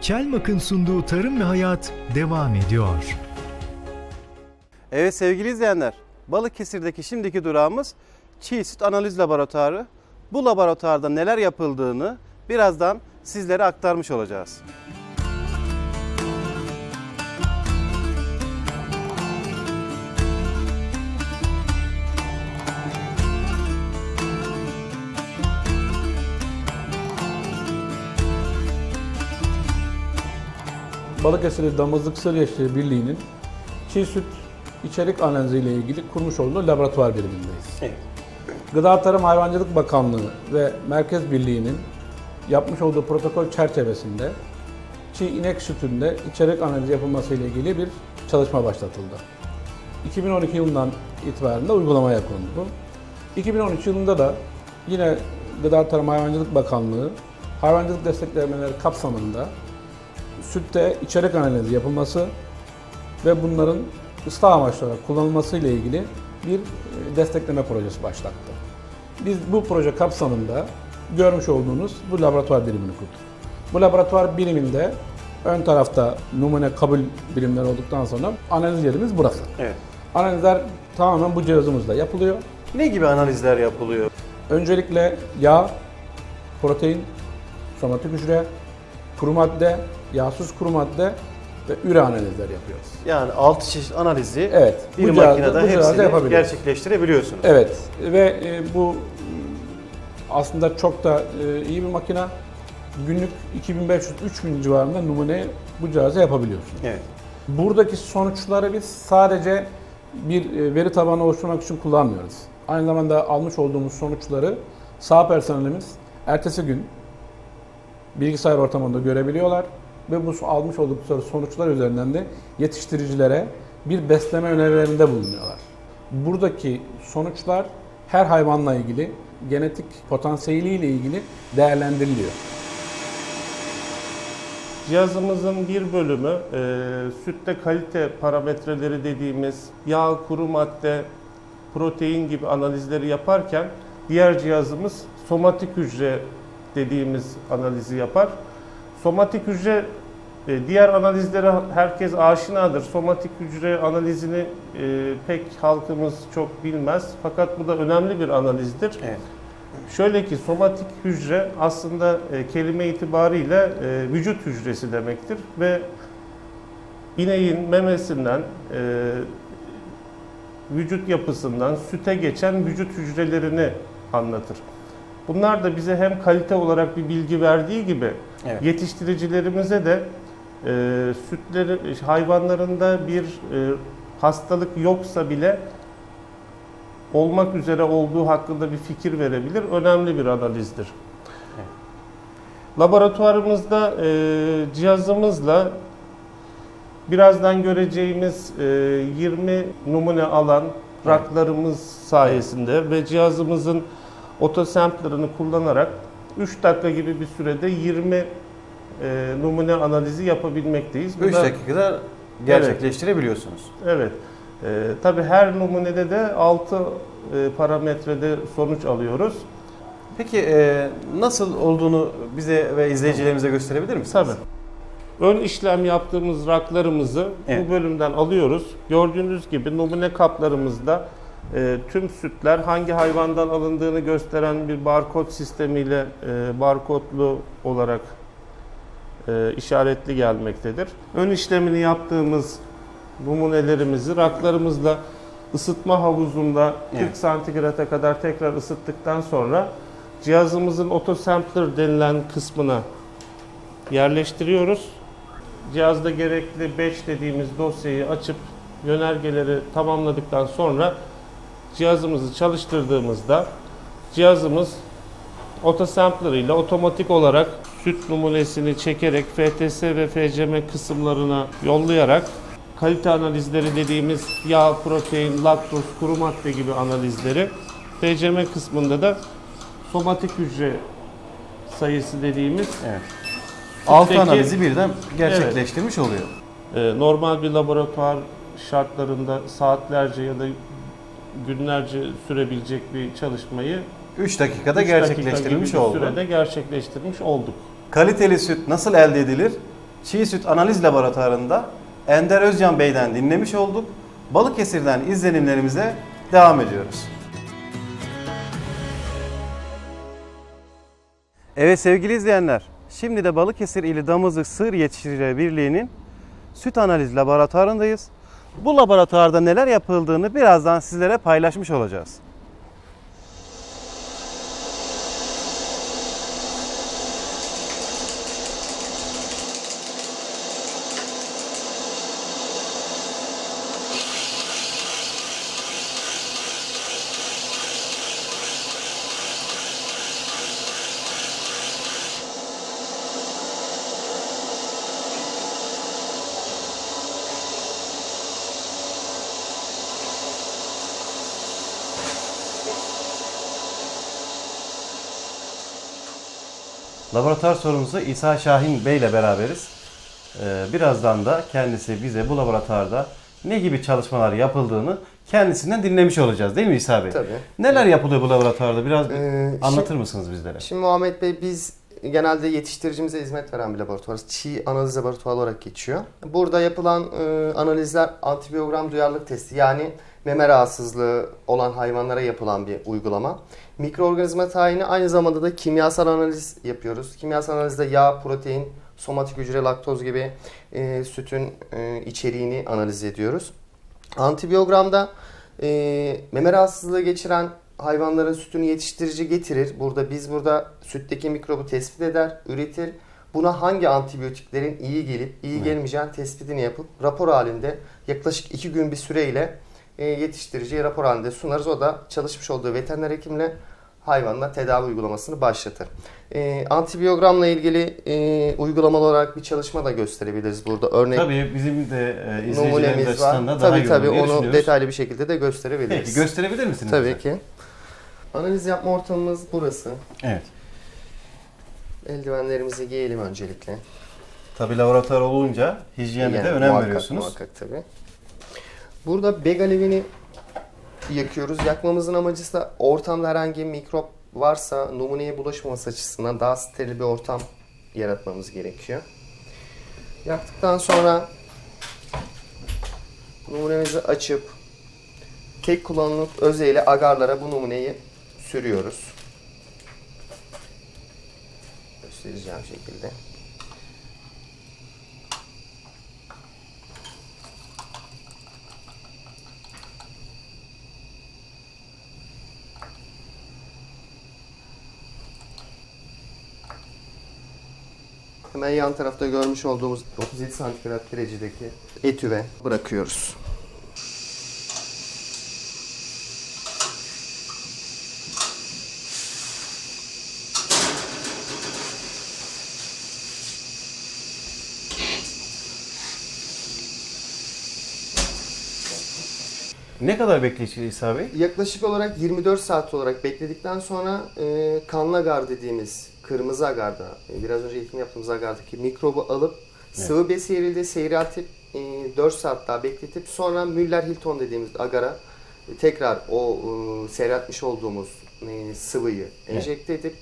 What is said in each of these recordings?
Çelmak'ın sunduğu Tarım ve Hayat devam ediyor. Evet sevgili izleyenler, Balıkesir'deki şimdiki durağımız Çiğ Süt Analiz Laboratuvarı. Bu laboratuvarda neler yapıldığını birazdan sizlere aktarmış olacağız. Balıkesir Damızlık Sır Yaşları Birliği'nin çiğ süt içerik analizi ile ilgili kurmuş olduğu laboratuvar birimindeyiz. Evet. Gıda Tarım Hayvancılık Bakanlığı ve Merkez Birliği'nin yapmış olduğu protokol çerçevesinde çiğ inek sütünde içerik analizi yapılması ile ilgili bir çalışma başlatıldı. 2012 yılından itibaren de uygulamaya kondu. 2013 yılında da yine Gıda Tarım Hayvancılık Bakanlığı hayvancılık desteklemeleri kapsamında sütte içerik analizi yapılması ve bunların ıslah amaçlı olarak kullanılması ile ilgili bir e, destekleme projesi başlattı. Biz bu proje kapsamında görmüş olduğunuz bu laboratuvar birimini kurduk. Bu laboratuvar biriminde ön tarafta numune kabul birimleri olduktan sonra analiz yerimiz burası. Evet. Analizler tamamen bu cihazımızla yapılıyor. Ne gibi analizler yapılıyor? Öncelikle yağ, protein, somatik hücre, kuru madde, yağsız kuru madde ve üre analizler yapıyoruz. Yani 6 çeşit analizi Evet, bir bu cihazda- makinede bu cihazda hepsini yapabiliyoruz. gerçekleştirebiliyorsunuz. Evet ve e, bu aslında çok da e, iyi bir makine. Günlük 2500-3000 civarında numune bu cihazda yapabiliyorsunuz. Evet. Buradaki sonuçları biz sadece bir e, veri tabanı oluşturmak için kullanmıyoruz. Aynı zamanda almış olduğumuz sonuçları sağ personelimiz ertesi gün bilgisayar ortamında görebiliyorlar ve bu almış oldukları sonuçlar üzerinden de yetiştiricilere bir besleme önerilerinde bulunuyorlar. Buradaki sonuçlar her hayvanla ilgili genetik potansiyeliyle ilgili değerlendiriliyor. Cihazımızın bir bölümü e, sütte kalite parametreleri dediğimiz yağ, kuru madde, protein gibi analizleri yaparken diğer cihazımız somatik hücre dediğimiz analizi yapar. Somatik hücre diğer analizlere herkes aşinadır. Somatik hücre analizini e, pek halkımız çok bilmez. Fakat bu da önemli bir analizdir. Evet. Şöyle ki somatik hücre aslında e, kelime itibariyle e, vücut hücresi demektir ve ineğin memesinden e, vücut yapısından süte geçen vücut hücrelerini anlatır. Bunlar da bize hem kalite olarak bir bilgi verdiği gibi Evet. yetiştiricilerimize de e, sütleri hayvanlarında bir e, hastalık yoksa bile olmak üzere olduğu hakkında bir fikir verebilir. Önemli bir analizdir. Laboratuvarımızda e, cihazımızla birazdan göreceğimiz e, 20 numune alan raklarımız sayesinde ve cihazımızın otosamplerını kullanarak 3 dakika gibi bir sürede 20 e, numune analizi yapabilmekteyiz. Bu 3 da- dakikada gerçekleştirebiliyorsunuz. Evet. Ee, tabii her numunede de 6 e, parametrede sonuç alıyoruz. Peki e, nasıl olduğunu bize ve izleyicilerimize gösterebilir misiniz? Tabii. Ön işlem yaptığımız raklarımızı Evet. bu bölümden alıyoruz. Gördüğünüz gibi numune kaplarımızda e, tüm sütler hangi hayvandan alındığını gösteren bir barkod sistemiyle e, barkodlu olarak e, işaretli gelmektedir. Ön işlemini yaptığımız numunelerimizi raklarımızla ısıtma havuzunda 40 Evet. santigrata kadar tekrar ısıttıktan sonra cihazımızın autosampler denilen kısmına yerleştiriyoruz. Cihazda gerekli 5 dediğimiz dosyayı açıp yönergeleri tamamladıktan sonra cihazımızı çalıştırdığımızda cihazımız autosampler ile otomatik olarak süt numunesini çekerek FTS ve FCM kısımlarına yollayarak kalite analizleri dediğimiz yağ, protein, laktoz, kuru madde gibi analizleri FCM kısmında da somatik hücre sayısı dediğimiz Evet. 6 Sütteki- analizi birden gerçekleştirmiş oluyor. e, normal bir laboratuvar şartlarında saatlerce ya da günlerce sürebilecek bir çalışmayı 3 dakikada üç dakika gerçekleştirilmiş bir oldu. sürede gerçekleştirmiş olduk. Kaliteli süt nasıl elde edilir? Çiğ Süt Analiz Laboratuvarı'nda Ender Özcan Bey'den dinlemiş olduk. Balıkesir'den izlenimlerimize devam ediyoruz. Evet sevgili izleyenler, şimdi de Balıkesir ili Damızlık Sığır Yetiştiricileri Birliği'nin süt analiz laboratuvarındayız. Bu laboratuvarda neler yapıldığını birazdan sizlere paylaşmış olacağız. Laboratuvar sorumlusu İsa Şahin Bey ile beraberiz. Ee, Birazdan da kendisi bize bu laboratuvarda ne gibi çalışmalar yapıldığını kendisinden dinlemiş olacağız değil mi İsa Bey? Tabii. Neler yapılıyor bu laboratuvarda? Biraz bir Ee, anlatır mısınız bizlere? Şimdi Muhammed Bey biz genelde yetiştiricimize hizmet veren bir laboratuvarız. Çiğ analiz laboratuvarı olarak geçiyor. Burada yapılan e, analizler antibiyogram duyarlılık testi yani meme rahatsızlığı olan hayvanlara yapılan bir uygulama. Mikroorganizma tayini aynı zamanda da kimyasal analiz yapıyoruz. Kimyasal analizde yağ, protein, somatik hücre, laktoz gibi e, sütün e, içeriğini analiz ediyoruz. Antibiyogramda e, meme rahatsızlığı geçiren hayvanların sütünü yetiştirici getirir. Burada biz burada sütteki mikrobu tespit eder, üretir. Buna hangi antibiyotiklerin iyi gelip iyi gelmeyeceğin tespitini yapıp rapor halinde yaklaşık 2 gün bir süreyle yetiştiriciye rapor halinde sunarız. O da çalışmış olduğu veteriner hekimle hayvanla tedavi uygulamasını başlatır. E, antibiyogramla ilgili e, uygulamalı olarak bir çalışma da gösterebiliriz burada. Örnek Tabii bizim de e, izleyicilerimiz açısından da var. daha Tabii iyi tabii onu detaylı bir şekilde de gösterebiliriz. Peki gösterebilir misiniz? Tabii bize? ki. Analiz yapma ortamımız burası. Evet. Eldivenlerimizi giyelim öncelikle. Tabii laboratuvar olunca hijyene Yani de önem muhakkak, veriyorsunuz. Muhakkak tabii. Burada beg alevini yakıyoruz. Yakmamızın amacı ise ortamda herhangi bir mikrop varsa numuneye bulaşmaması açısından daha steril bir ortam yaratmamız gerekiyor. Yaktıktan sonra numunemizi açıp tek kullanımlık özeyle agarlara bu numuneyi sürüyoruz. Göstereceğim şekilde. Hemen yan tarafta görmüş olduğumuz 37 santigrat derecedeki etüve bırakıyoruz. Ne kadar bekleyeceğiz İsa Bey? Yaklaşık olarak 24 saat olarak bekledikten sonra e, kanlı agar dediğimiz kırmızı agarda, e, biraz önce eğitim yaptığımız agardaki mikrobu alıp sıvı besi yerinde seyreltip e, 4 saat daha bekletip sonra Müller-Hilton dediğimiz agara e, tekrar o e, seyreltmiş olduğumuz e, sıvıyı enjekte edip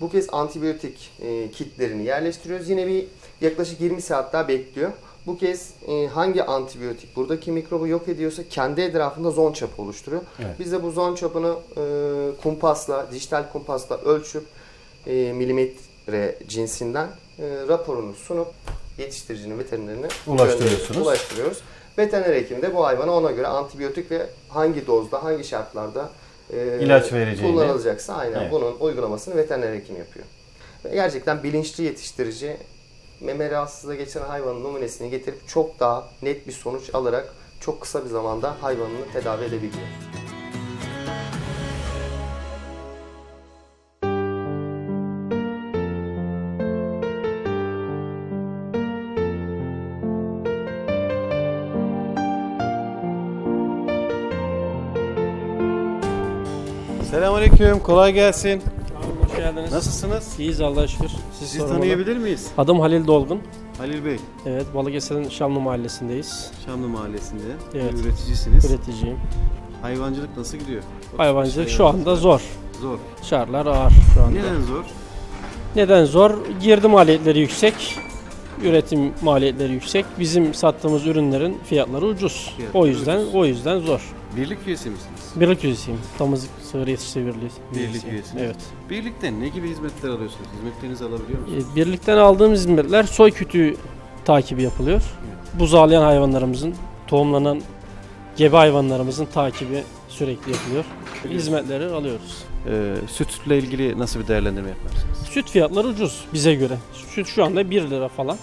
bu kez antibiyotik e, kitlerini yerleştiriyoruz. Yine bir yaklaşık 20 saat daha bekliyor. Bu kez e, hangi antibiyotik buradaki mikrobu yok ediyorsa kendi etrafında zon çapı oluşturuyor. Evet. Biz de bu zon çapını e, kumpasla, dijital kumpasla ölçüp milimetre cinsinden e, raporunu sunup yetiştiricinin veterinerine Ulaştırıyorsunuz. ulaştırıyoruz. Veteriner hekim de bu hayvana ona göre antibiyotik ve hangi dozda, hangi şartlarda e, İlaç vereceğini. kullanılacaksa aynen Evet. bunun uygulamasını veteriner hekim yapıyor. Ve gerçekten bilinçli yetiştirici meme rahatsızlığı geçiren hayvanın numunesini getirip çok daha net bir sonuç alarak çok kısa bir zamanda hayvanını tedavi edebiliyor. Selamünaleyküm, kolay gelsin. Hoş geldiniz. Nasılsınız? İyiyiz Allah'a şükür. Siz Sizi tanıyabilir miyiz? Adım Halil Dolgun. Halil Bey, Evet, Balıkesir'in Şamlı Mahallesindeyiz. Şamlı Mahallesi'nde Evet. üreticisiniz. Üreticiyim. Hayvancılık nasıl gidiyor? Hayvancılık şu anda zor. Zor. Şartlar ağır şu anda. Neden zor? Neden zor? Girdi maliyetleri yüksek. Üretim maliyetleri yüksek. Bizim sattığımız ürünlerin fiyatları ucuz. Fiyatları o yüzden ucuz. o yüzden zor. Birlik üyesi misiniz? Birlik üyesiyim. Damızlık sığır yetiştirici birliği. Birlik üyesiniz. Evet. Birlikte ne gibi hizmetler alıyorsunuz? Hizmetlerinizi alabiliyor musunuz? E, Birlikten aldığımız hizmetler soy kütüğü takibi yapılıyor. Buzağlayan hayvanlarımızın, tohumlanan gebe hayvanlarımızın takibi sürekli yapılıyor. Hizmetleri alıyoruz. Ee, sütle ilgili nasıl bir değerlendirme yaparsınız? Süt fiyatları ucuz bize göre. Süt şu anda 1 lira falan.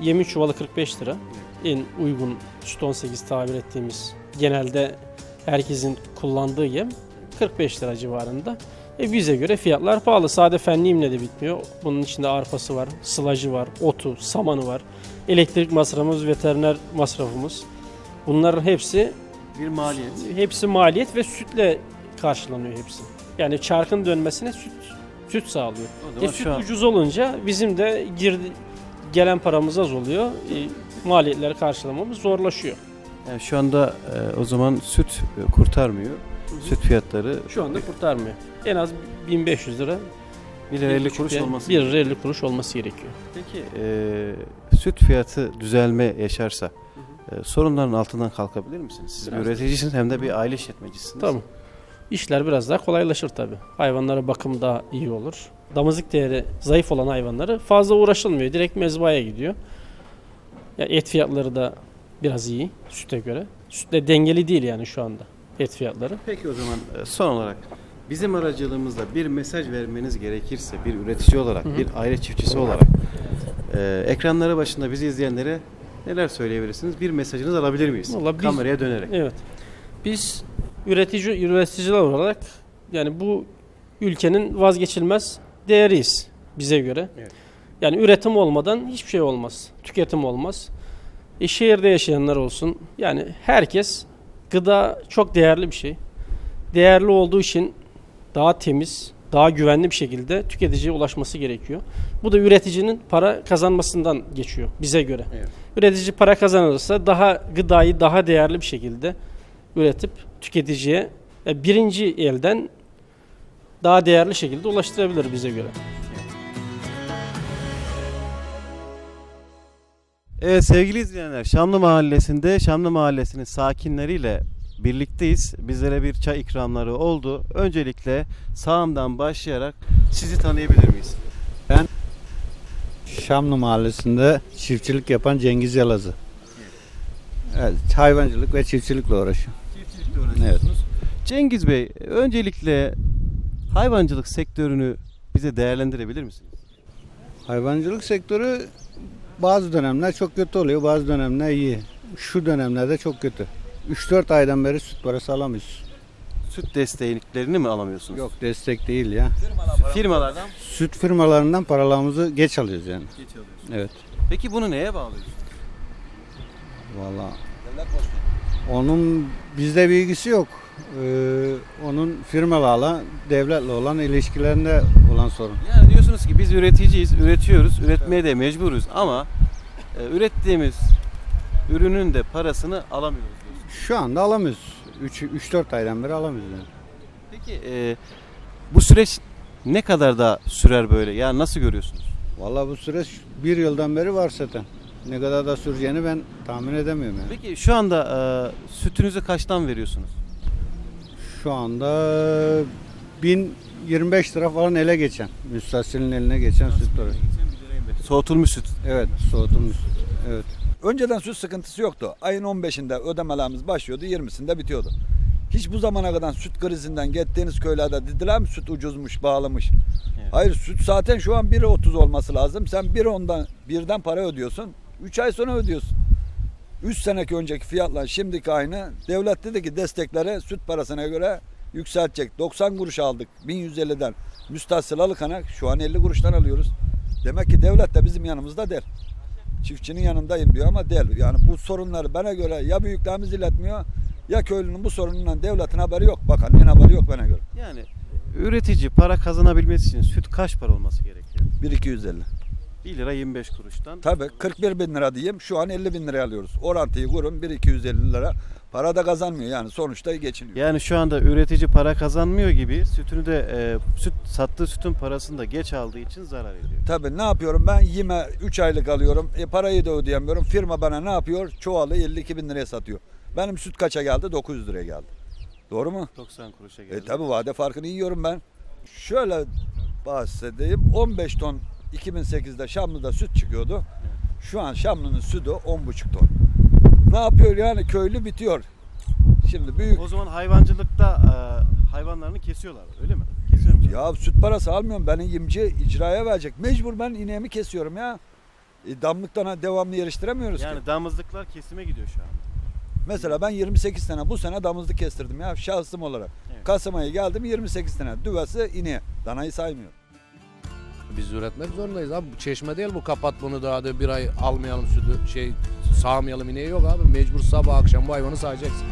Yemi çuvalı 45 lira. En uygun süt 18 tabir ettiğimiz genelde herkesin kullandığı yem 45 lira civarında. E bize göre fiyatlar pahalı. Sade fenliğimle de bitmiyor. Bunun içinde arpası var, sılacı var, otu, samanı var. Elektrik masrafımız, veteriner masrafımız. Bunların hepsi Bir maliyet. hepsi maliyet ve sütle karşılanıyor hepsi. Yani çarkın dönmesine süt süt sağlıyor. O E, zaman süt şu an ucuz olunca bizim de girdi gelen paramız az oluyor. E, maliyetleri karşılamamız zorlaşıyor. yani şu anda e, o zaman süt e, kurtarmıyor. Süt fiyatları Şu anda kurtarmıyor. En az 1500 lira. 1 lira 50 bir kuruş olması. bir lira 50 kuruş olması gerekiyor. Peki e, süt fiyatı düzelme yaşarsa e, sorunların altından kalkabilir misiniz? Siz bir üreticisiniz hem de bir aile işletmecisiniz. Tamam. İşler biraz daha kolaylaşır tabi. Hayvanlara bakım daha iyi olur. Damızlık değeri zayıf olan hayvanları fazla uğraşılmıyor. Direkt mezbaya gidiyor. Ya et fiyatları da biraz iyi süte göre. Sütle dengeli değil yani şu anda et fiyatları. Peki o zaman e, son olarak bizim aracılığımızla bir mesaj vermeniz gerekirse bir üretici olarak, Hı hı. bir aile çiftçisi olarak e, ekranları başında bizi izleyenlere neler söyleyebilirsiniz? Bir mesajınız alabilir miyiz? Vallahi biz- Kameraya dönerek. Evet. Biz üretici üreticiler olarak yani bu ülkenin vazgeçilmez değeriyiz bize göre. Evet. Yani üretim olmadan hiçbir şey olmaz. Tüketim olmaz. E, şehirde yaşayanlar olsun. Yani herkes gıda çok değerli bir şey. Değerli olduğu için daha temiz, daha güvenli bir şekilde tüketiciye ulaşması gerekiyor. Bu da üreticinin para kazanmasından geçiyor bize göre. Evet. Üretici para kazanırsa daha gıdayı daha değerli bir şekilde üretip tüketiciye e, birinci elden daha değerli şekilde ulaştırabilir bize göre. Evet sevgili izleyenler Şamlı Mahallesi'nde Şamlı Mahallesi'nin sakinleriyle birlikteyiz. Bizlere bir çay ikramları oldu. Öncelikle sağımdan başlayarak sizi tanıyabilir miyiz? Şamlı Mahallesi'nde çiftçilik yapan Cengiz Yalazı. Evet, hayvancılık ve çiftçilikle uğraşıyor. Çiftçilikle uğraşıyorsunuz. Cengiz Bey öncelikle hayvancılık sektörünü bize değerlendirebilir misiniz? Hayvancılık sektörü bazı dönemler çok kötü oluyor, bazı dönemler iyi. Şu dönemlerde çok kötü. 3-4 aydan beri süt parası alamıyoruz. Süt desteklerini mi alamıyorsunuz? Yok destek değil ya. Firmalardan Süt firmalarından paralarımızı geç alıyoruz yani. geç alıyorsunuz. Evet. Peki bunu neye bağlıyorsunuz? Valla. Onun bizde bir ilgisi yok. Ee, onun firmalarla, devletle olan ilişkilerinde olan sorun. Yani diyorsunuz ki biz üreticiyiz, üretiyoruz, üretmeye de mecburuz ama e, ürettiğimiz ürünün de parasını alamıyoruz diyorsunuz. Şu anda alamıyoruz. 3-4 aydan beri alamıyoruz yani. Peki e, bu süreç ne kadar da sürer böyle? Yani nasıl görüyorsunuz? Vallahi bu süreç bir yıldan beri var zaten. Ne kadar da süreceğini ben tahmin edemiyorum yani. Peki şu anda e, sütünüzü kaçtan veriyorsunuz? Şu anda 1025 lira falan ele geçen. Müstahsilin eline geçen süt. Soğutulmuş süt. Evet soğutulmuş süt. Evet. Önceden süt sıkıntısı yoktu. Ayın 15'inde ödemelerimiz başlıyordu, 20'sinde bitiyordu. Hiç bu zamana kadar süt krizinden gittiğiniz köylerde dediler mi süt ucuzmuş, bağlamış. Evet. Hayır süt zaten şu an 1.30 olması lazım. Sen 1.10'dan birden para ödüyorsun. 3 ay sonra ödüyorsun. 3 seneki önceki fiyatla şimdiki aynı. Devlet dedi ki destekleri süt parasına göre yükseltecek. 90 kuruş aldık 1150'den. Müstahsil alıkana şu an 50 kuruştan alıyoruz. Demek ki devlet de bizim yanımızda değil. Çiftçinin yanındayım diyor ama değil. Yani bu sorunları bana göre ya büyüklerimiz iletmiyor ya köylünün bu sorunundan devletin haberi yok. Bakanın haberi yok bana göre. Yani üretici para kazanabilmesi için süt kaç para olması gerekiyor? 1250. 1 lira 25 kuruştan. Tabii 41 bin lira diyeyim şu an 50 bin liraya alıyoruz. Orantıyı kurun 1-250 lira. Para da kazanmıyor yani sonuçta geçiniyor. Yani şu anda üretici para kazanmıyor gibi sütünü de e, süt sattığı sütün parasını da geç aldığı için zarar ediyor. Tabii ne yapıyorum ben yeme 3 aylık alıyorum. E, parayı da ödeyemiyorum. Firma bana ne yapıyor? Çuvalı 52 bin liraya satıyor. Benim süt kaça geldi? 900 liraya geldi. Doğru mu? 90 kuruşa geldi. E tabi vade farkını yiyorum ben. Şöyle bahsedeyim. 15 ton 2008'de Şamlı'da süt çıkıyordu. Şu an Şamlı'nın sütü 10,5 ton. Ne yapıyor yani köylü bitiyor. Şimdi büyük O zaman hayvancılıkta e, hayvanlarını kesiyorlar öyle mi? Kesiyor musun? ya süt parası almıyorum. Benim yemci icraya verecek. Mecbur ben ineğimi kesiyorum ya. E, damlıktan devamlı yarıştıramıyoruz ki. Yani damızlıklar kesime gidiyor şu an. Mesela ben 28 sene bu sene damızlık kestirdim ya şahsım olarak. Evet. Kasım ayı geldim 28 sene. Düvesi ineği. Danayı saymıyor. Biz üretmek zorundayız abi. Çeşme değil bu kapat bunu da bir ay almayalım sütü şey sağmayalım ineği yok abi. Mecbur sabah akşam bu hayvanı sağacaksın.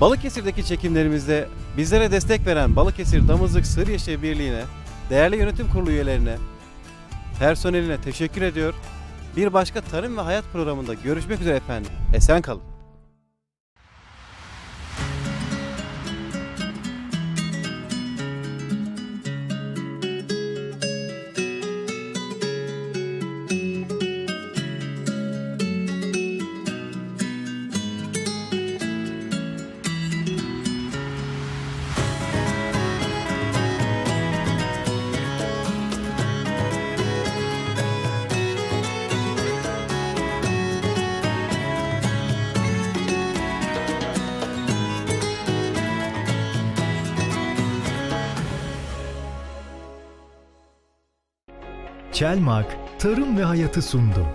Balıkesir'deki çekimlerimizde bizlere destek veren Balıkesir Damızlık Sığır Yaşayı Birliği'ne, değerli yönetim kurulu üyelerine, personeline teşekkür ediyor. Bir başka tarım ve hayat programında görüşmek üzere efendim. Esen kalın. Çelmak Tarım ve Hayatı sundu.